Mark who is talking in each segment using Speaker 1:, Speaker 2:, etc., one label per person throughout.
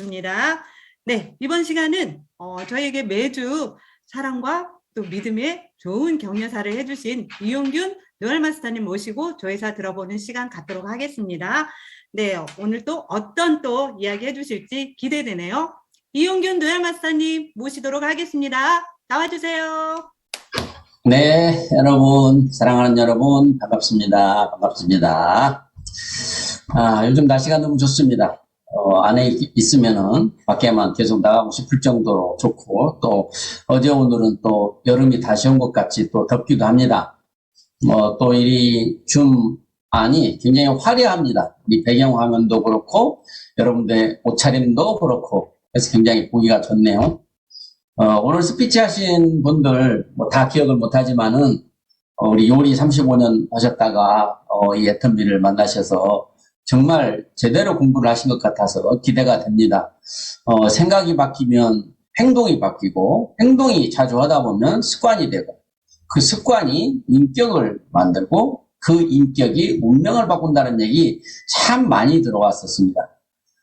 Speaker 1: 있습니다. 네, 이번 시간은 어, 저희에게 매주 사랑과 또 믿음의 좋은 격려사를 해주신 이용균 노열마스터님 모시고 조회사 들어보는 시간 갖도록 하겠습니다. 네, 오늘 또 어떤 또 이야기 해주실지 기대되네요. 이용균 노열마스터님 모시도록 하겠습니다. 나와주세요.
Speaker 2: 네, 여러분, 사랑하는 여러분, 반갑습니다. 반갑습니다. 아, 요즘 날씨가 너무 좋습니다. 어, 안에 있- 있으면은 밖에만 계속 나가고 싶을 정도로 좋고, 또 어제 오늘은 또 여름이 다시 온 것 같이 또 덥기도 합니다. 뭐, 또이 줌 안이 굉장히 화려합니다. 이 배경 화면도 그렇고, 여러분들의 옷차림도 그렇고, 그래서 굉장히 보기가 좋네요. 어, 오늘 스피치 하신 분들 뭐 다 기억을 못하지만은 어, 우리 요리 35년 하셨다가 어, 이 애터미를 만나셔서 정말 제대로 공부를 하신 것 같아서 기대가 됩니다. 어, 생각이 바뀌면 행동이 바뀌고 행동이 자주 하다 보면 습관이 되고 그 습관이 인격을 만들고 그 인격이 운명을 바꾼다는 얘기 참 많이 들어왔었습니다.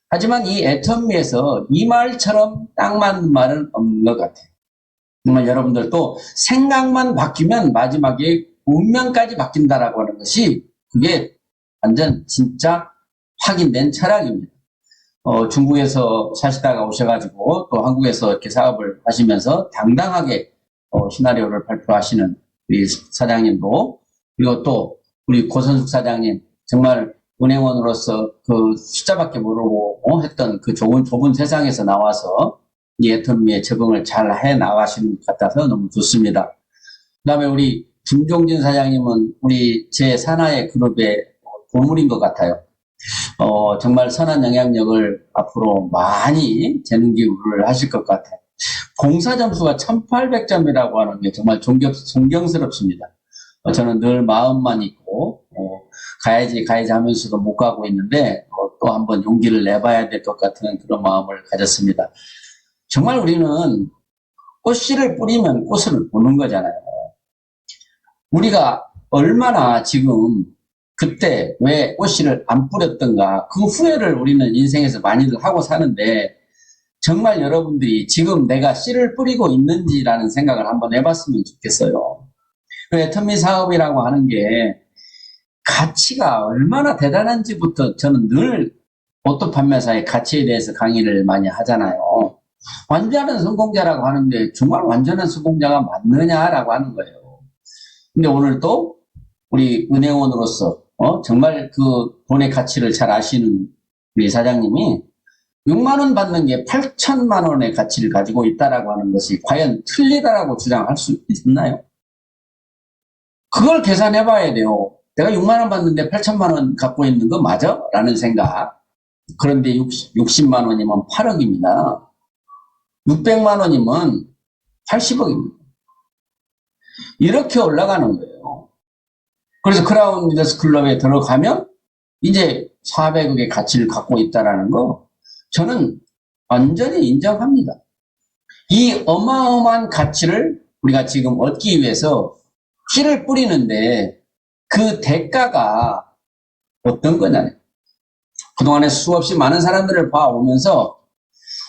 Speaker 2: 하지만 이 애터미에서 이 말처럼 딱 맞는 말은 없는 것 같아요. 정말 여러분들도 생각만 바뀌면 마지막에 운명까지 바뀐다라고 하는 것이 그게 완전 진짜 확인된 철학입니다. 어, 중국에서 사시다가 오셔가지고 또 한국에서 이렇게 사업을 하시면서 당당하게 어, 시나리오를 발표하시는 우리 사장님도 그리고 또 우리 고선숙 사장님 정말 은행원으로서 그 숫자밖에 모르고 어, 했던 그 좁은, 좁은 세상에서 나와서 이 애터미에 적응을 잘 해 나가시는 것 같아서 너무 좋습니다. 그 다음에 우리 김종진 사장님은 우리 제 산하의 그룹의 보물인 것 같아요. 어, 정말 선한 영향력을 앞으로 많이 재능 기부를 하실 것 같아요. 공사 점수가 1800점이라고 하는 게 정말 존경, 존경스럽습니다. 어, 저는 늘 마음만 있고, 어, 가야지, 가야지 하면서도 못 가고 있는데, 어, 또 한번 용기를 내봐야 될 것 같은 그런 마음을 가졌습니다. 정말 우리는 꽃씨를 뿌리면 꽃을 보는 거잖아요. 우리가 얼마나 지금 그때 왜 꽃씨를 안 뿌렸던가 그 후회를 우리는 인생에서 많이들 하고 사는데 정말 여러분들이 지금 내가 씨를 뿌리고 있는지라는 생각을 한번 해봤으면 좋겠어요. 그 애터미 사업이라고 하는 게 가치가 얼마나 대단한지부터 저는 늘 오토 판매사의 가치에 대해서 강의를 많이 하잖아요. 완전한 성공자라고 하는데 정말 완전한 성공자가 맞느냐라고 하는 거예요. 근데 오늘 또 우리 은행원으로서 어, 정말 그 돈의 가치를 잘 아시는 우리 사장님이 6만 원 받는 게 8천만 원의 가치를 가지고 있다라고 하는 것이 과연 틀리다라고 주장할 수 있나요? 그걸 계산해 봐야 돼요. 내가 6만 원 받는데 8천만 원 갖고 있는 거 맞아? 라는 생각. 그런데 60, 60만 원이면 8억입니다. 600만 원이면 80억입니다. 이렇게 올라가는 거예요. 그래서 크라운 리더스 클럽에 들어가면 이제 400억의 가치를 갖고 있다라는 거 저는 완전히 인정합니다. 이 어마어마한 가치를 우리가 지금 얻기 위해서 씨를 뿌리는데 그 대가가 어떤 거냐요. 그동안에 수없이 많은 사람들을 봐오면서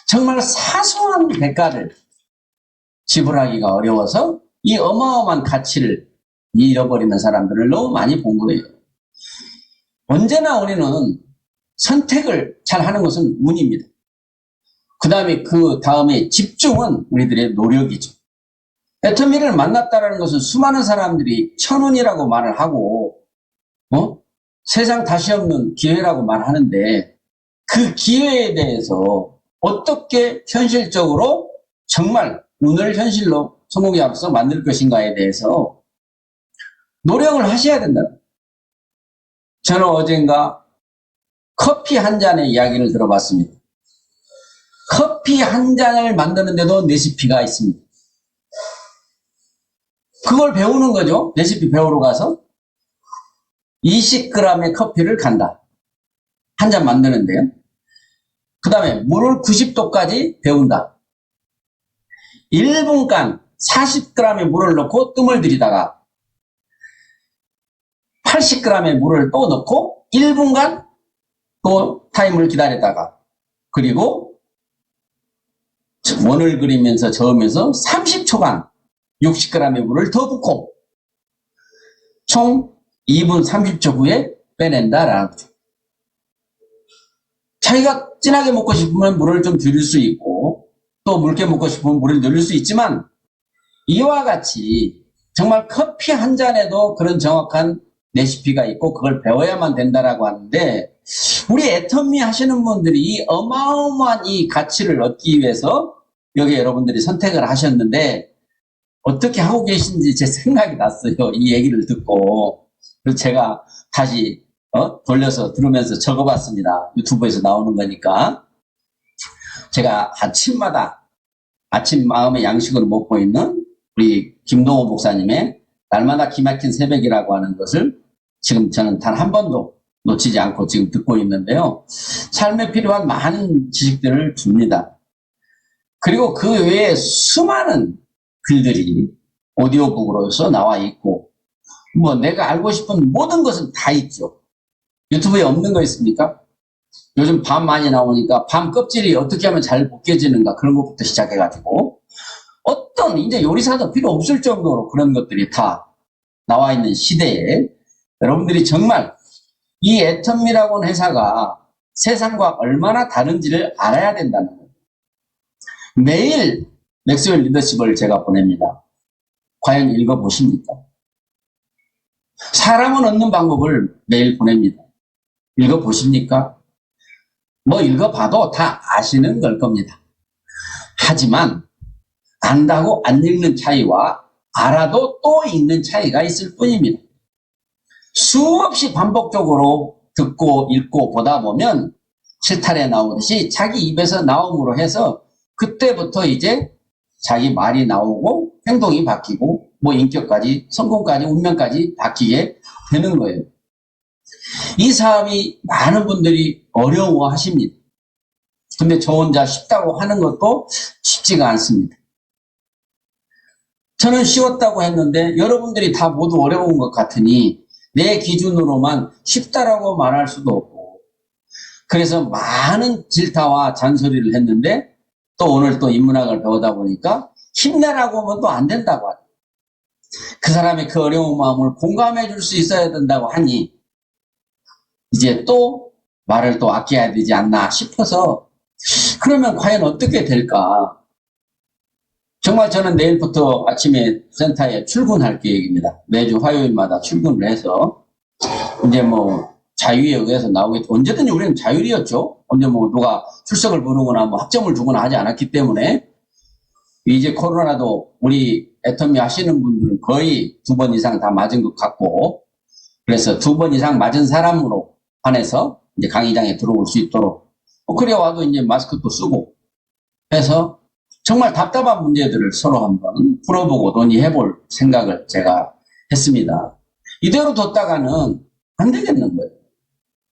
Speaker 2: 정말 사소한 대가를 지불하기가 어려워서 이 어마어마한 가치를 잃어버리는 사람들을 너무 많이 본 거예요. 언제나 우리는 선택을 잘 하는 것은 운입니다. 그 다음에 그 다음에 집중은 우리들의 노력이죠. 애터미를 만났다는 것은 수많은 사람들이 천운이라고 말을 하고, 어? 세상 다시 없는 기회라고 말하는데, 그 기회에 대해서 어떻게 현실적으로 정말 운을 현실로 성공에 앞서 만들 것인가에 대해서 노력을 하셔야 된다. 저는 어젠가 커피 한 잔의 이야기를 들어봤습니다. 커피 한 잔을 만드는데도 레시피가 있습니다. 그걸 배우는 거죠. 레시피 배우러 가서 20g의 커피를 간다. 한 잔 만드는데요. 그 다음에 물을 90도까지 데운다. 1분간 40g의 물을 넣고 뜸을 들이다가 80g의 물을 또 넣고 1분간 또 타임을 기다렸다가 그리고 원을 그리면서 저으면서 30초간 60g의 물을 더 붓고 총 2분 30초 후에 빼낸다라는 거죠. 자기가 진하게 먹고 싶으면 물을 좀 줄일 수 있고 또 묽게 먹고 싶으면 물을 늘릴 수 있지만 이와 같이 정말 커피 한 잔에도 그런 정확한 레시피가 있고 그걸 배워야만 된다라고 하는데 우리 애터미 하시는 분들이 이 어마어마한 이 가치를 얻기 위해서 여기 여러분들이 선택을 하셨는데 어떻게 하고 계신지 제 생각이 났어요. 이 얘기를 듣고. 그래서 제가 다시 어? 돌려서 들으면서 적어봤습니다. 유튜브에서 나오는 거니까. 제가 아침마다 아침 마음의 양식으로 먹고 있는 우리 김동호 목사님의 날마다 기막힌 새벽이라고 하는 것을 지금 저는 단 한 번도 놓치지 않고 지금 듣고 있는데요. 삶에 필요한 많은 지식들을 줍니다. 그리고 그 외에 수많은 글들이 오디오북으로서 나와 있고, 뭐 내가 알고 싶은 모든 것은 다 있죠. 유튜브에 없는 거 있습니까? 요즘 밤 많이 나오니까 밤 껍질이 어떻게 하면 잘 벗겨지는가 그런 것부터 시작해가지고 어떤 이제 요리사도 필요 없을 정도로 그런 것들이 다 나와 있는 시대에 여러분들이 정말 이 애텀미라고 하는 회사가 세상과 얼마나 다른지를 알아야 된다는 거예요. 매일 맥스웰 리더십을 제가 보냅니다. 과연 읽어보십니까? 사람을 얻는 방법을 매일 보냅니다. 읽어보십니까? 뭐 읽어봐도 다 아시는 걸 겁니다. 하지만 안다고 안 읽는 차이와 알아도 또 읽는 차이가 있을 뿐입니다. 수없이 반복적으로 듣고 읽고 보다 보면 실탈에 나오듯이 자기 입에서 나옴으로 해서 그때부터 이제 자기 말이 나오고 행동이 바뀌고 뭐 인격까지 성공까지 운명까지 바뀌게 되는 거예요. 이 사업이 많은 분들이 어려워 하십니다. 근데 저 혼자 쉽다고 하는 것도 쉽지가 않습니다. 저는 쉬웠다고 했는데 여러분들이 다 모두 어려운 것 같으니 내 기준으로만 쉽다라고 말할 수도 없고 그래서 많은 질타와 잔소리를 했는데 또 오늘 또 인문학을 배우다 보니까 힘내라고 하면 또 안 된다고 하죠. 그 사람의 그 어려운 마음을 공감해 줄 수 있어야 된다고 하니 이제 또 말을 또 아껴야 되지 않나 싶어서 그러면 과연 어떻게 될까? 정말 저는 내일부터 아침에 센터에 출근할 계획입니다. 매주 화요일마다 출근을 해서 이제 뭐 자유에 의해서 나오겠 언제든지 우리는 자율이었죠. 언제 뭐 누가 출석을 부르거나 뭐 학점을 주거나 하지 않았기 때문에 이제 코로나도 우리 애터미 하시는 분들은 거의 두 번 이상 다 맞은 것 같고 그래서 두 번 이상 맞은 사람으로 한해서 이제 강의장에 들어올 수 있도록 뭐 그래 와도 이제 마스크도 쓰고 해서 정말 답답한 문제들을 서로 한번 풀어보고 논의해 볼 생각을 제가 했습니다. 이대로 뒀다가는 안 되겠는 거예요.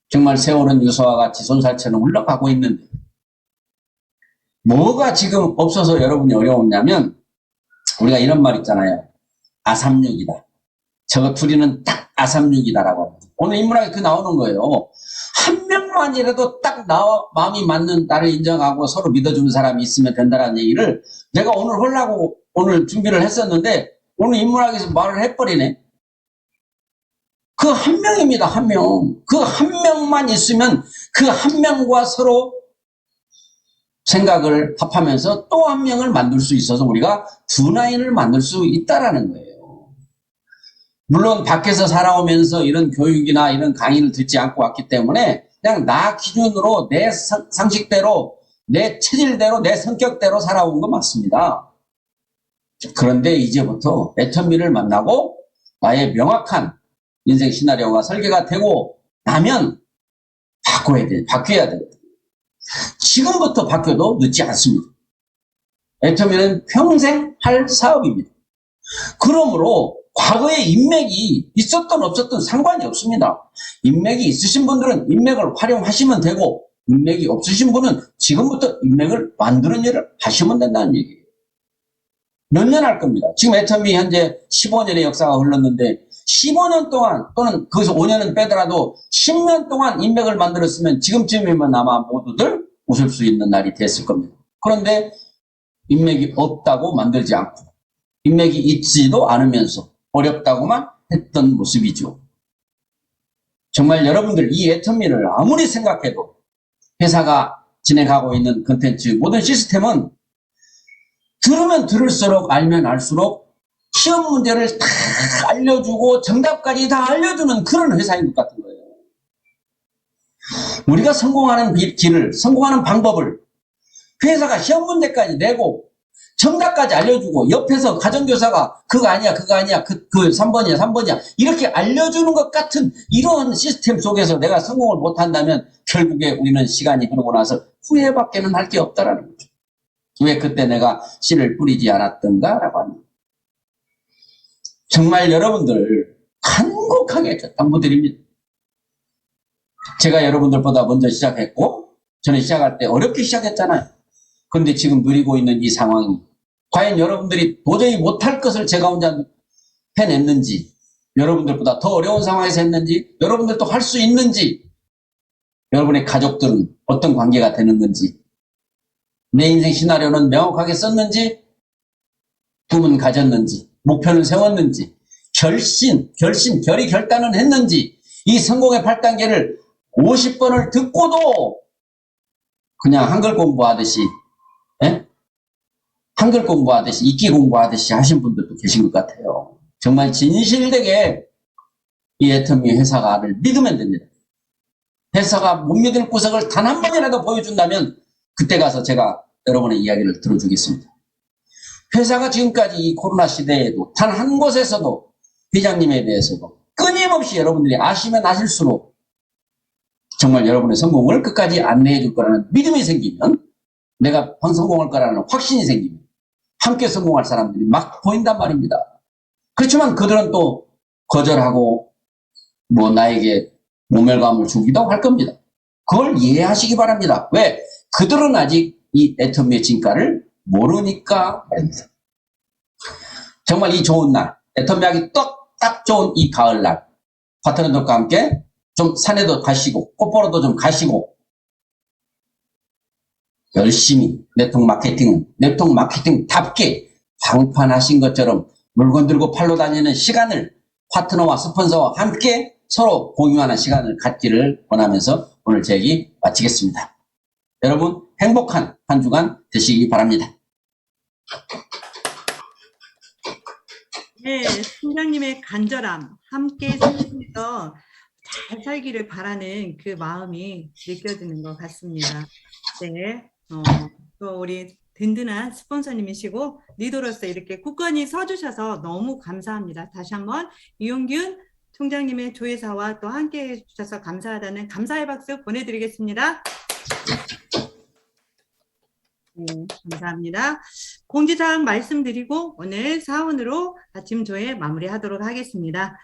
Speaker 2: 정말 세월은 유서와 같이 손살처럼 흘러가고 있는데 뭐가 지금 없어서 여러분이 어려웠냐면 우리가 이런 말 있잖아요. 아삼육이다. 저거 둘이는 딱 아삼육이다라고 합니다. 오늘 인문학에 그 나오는 거예요. 한 명만이라도 딱 나와 마음이 맞는 나를 인정하고 서로 믿어주는 사람이 있으면 된다라는 얘기를 내가 오늘 하려고 오늘 준비를 했었는데 오늘 인문학에서 말을 해버리네. 그 한 명입니다, 한 명. 그 한 명만 있으면 그 한 명과 서로 생각을 합하면서 또 한 명을 만들 수 있어서 우리가 두 라인을 만들 수 있다라는 거예요. 물론 밖에서 살아오면서 이런 교육이나 이런 강의를 듣지 않고 왔기 때문에 그냥 나 기준으로 내 상- 상식대로 내 체질대로 내 성격대로 살아온 건 맞습니다. 그런데 이제부터 애터미를 만나고 나의 명확한 인생 시나리오가 설계가 되고 나면 바꿔야 돼, 바뀌어야 돼. 지금부터 바뀌어도 늦지 않습니다. 애터미는 평생 할 사업입니다. 그러므로 과거에 인맥이 있었던 없었던 상관이 없습니다. 인맥이 있으신 분들은 인맥을 활용하시면 되고 인맥이 없으신 분은 지금부터 인맥을 만드는 일을 하시면 된다는 얘기예요. 몇 년 할 겁니다. 지금 애터미 현재 15년의 역사가 흘렀는데 15년 동안 또는 거기서 5년은 빼더라도 10년 동안 인맥을 만들었으면 지금쯤이면 아마 모두들 웃을 수 있는 날이 됐을 겁니다. 그런데 인맥이 없다고 만들지 않고 인맥이 있지도 않으면서 어렵다고만 했던 모습이죠. 정말 여러분들 이 애터미를 아무리 생각해도 회사가 진행하고 있는 컨텐츠 모든 시스템은 들으면 들을수록 알면 알수록 시험 문제를 다 알려주고 정답까지 다 알려주는 그런 회사인 것 같은 거예요. 우리가 성공하는 길- 길을, 성공하는 방법을 회사가 시험 문제까지 내고 정답까지 알려주고 옆에서 가정교사가 그거 아니야, 그거 아니야, 그, 그 3번이야, 3번이야 이렇게 알려주는 것 같은 이런 시스템 속에서 내가 성공을 못한다면 결국에 우리는 시간이 흐르고 나서 후회밖에는 할 게 없다라는 거죠. 왜 그때 내가 씨를 뿌리지 않았던가라고 합니다. 정말 여러분들 간곡하게 당부드립니다. 제가 여러분들보다 먼저 시작했고 저는 시작할 때 어렵게 시작했잖아요. 근데 지금 누리고 있는 이 상황이 과연 여러분들이 도저히 못할 것을 제가 혼자 해냈는지 여러분들보다 더 어려운 상황에서 했는지 여러분들도 할 수 있는지 여러분의 가족들은 어떤 관계가 되는 건지 내 인생 시나리오는 명확하게 썼는지 꿈은 가졌는지 목표는 세웠는지 결심, 결심, 결의 결단은 했는지 이 성공의 8단계를 50번을 듣고도 그냥 한글 공부하듯이 예? 한글 공부하듯이 읽기 공부하듯이 하신 분들도 계신 것 같아요. 정말 진실되게 이 애터미 회사가를 믿으면 됩니다. 회사가 못 믿을 구석을 단 한 번이라도 보여준다면 그때 가서 제가 여러분의 이야기를 들어주겠습니다. 회사가 지금까지 이 코로나 시대에도 단 한 곳에서도 회장님에 대해서도 끊임없이 여러분들이 아시면 아실수록 정말 여러분의 성공을 끝까지 안내해 줄 거라는 믿음이 생기면 내가 성공할 거라는 확신이 생기면 함께 성공할 사람들이 막 보인단 말입니다. 그렇지만 그들은 또 거절하고 뭐 나에게 모멸감을 주기도 할 겁니다. 그걸 이해하시기 바랍니다. 왜? 그들은 아직 이 애터미의 진가를 모르니까 말입니다. 정말 이 좋은 날, 애터미하기 딱, 딱 좋은 이 가을날, 파트너들과 함께 좀 산에도 가시고, 꽃보러도 좀 가시고, 열심히 네트워크 마케팅은 네트워크 마케팅답게 방판하신 것처럼 물건 들고 팔로 다니는 시간을 파트너와 스폰서와 함께 서로 공유하는 시간을 갖기를 원하면서 오늘 제 얘기 마치겠습니다. 여러분 행복한 한 주간 되시기 바랍니다.
Speaker 1: 네, 팀장님의 간절함, 함께 살면서 잘 살기를 바라는 그 마음이 느껴지는 것 같습니다. 네, 어, 또 우리 든든한 스폰서님이시고 리더로서 이렇게 굳건히 서주셔서 너무 감사합니다. 다시 한번 이용균 총장님의 조회사와 또 함께 해주셔서 감사하다는 감사의 박수 보내드리겠습니다. 네, 감사합니다. 공지사항 말씀드리고 오늘 사원으로 아침 조회 마무리하도록 하겠습니다.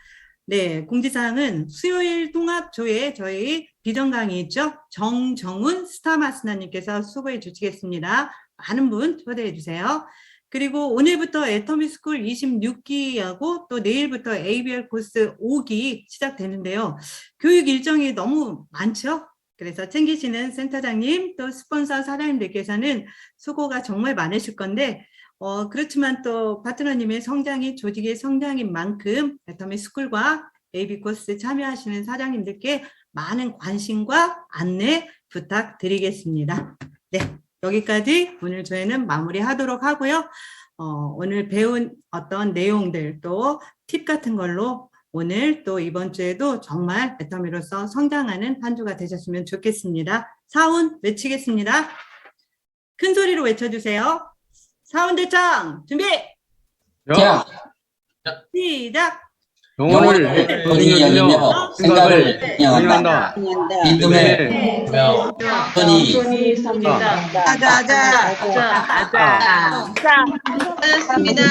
Speaker 1: 네, 공지사항은 수요일 통합 조회 저희 비전 강의 있죠? 정정훈 스타마스나님께서 수고해 주시겠습니다. 많은 분 초대해 주세요. 그리고 오늘부터 애터미스쿨 26기하고 또 내일부터 ABL 코스 5기 시작되는데요. 교육 일정이 너무 많죠? 그래서 챙기시는 센터장님 또 스폰서 사장님들께서는 수고가 정말 많으실 건데 어, 그렇지만 또 파트너님의 성장이 조직의 성장인 만큼 애터미 스쿨과 AB 코스 참여하시는 사장님들께 많은 관심과 안내 부탁드리겠습니다. 네, 여기까지 오늘 저희는 마무리하도록 하고요. 어, 오늘 배운 어떤 내용들 또 팁 같은 걸로 오늘 또 이번 주에도 정말 애터미로서 성장하는 한 주가 되셨으면 좋겠습니다. 사운 외치겠습니다. 큰 소리로 외쳐주세요. 사운 대창 준비
Speaker 2: 자,
Speaker 1: 시작.
Speaker 2: 영혼을 본인이 열리며 생각을 영한다.
Speaker 3: 영한다.
Speaker 2: 믿음의
Speaker 3: 명.
Speaker 2: 손이
Speaker 1: 아자 아자
Speaker 3: 아자.
Speaker 1: 아자.
Speaker 4: 수고하셨습니다.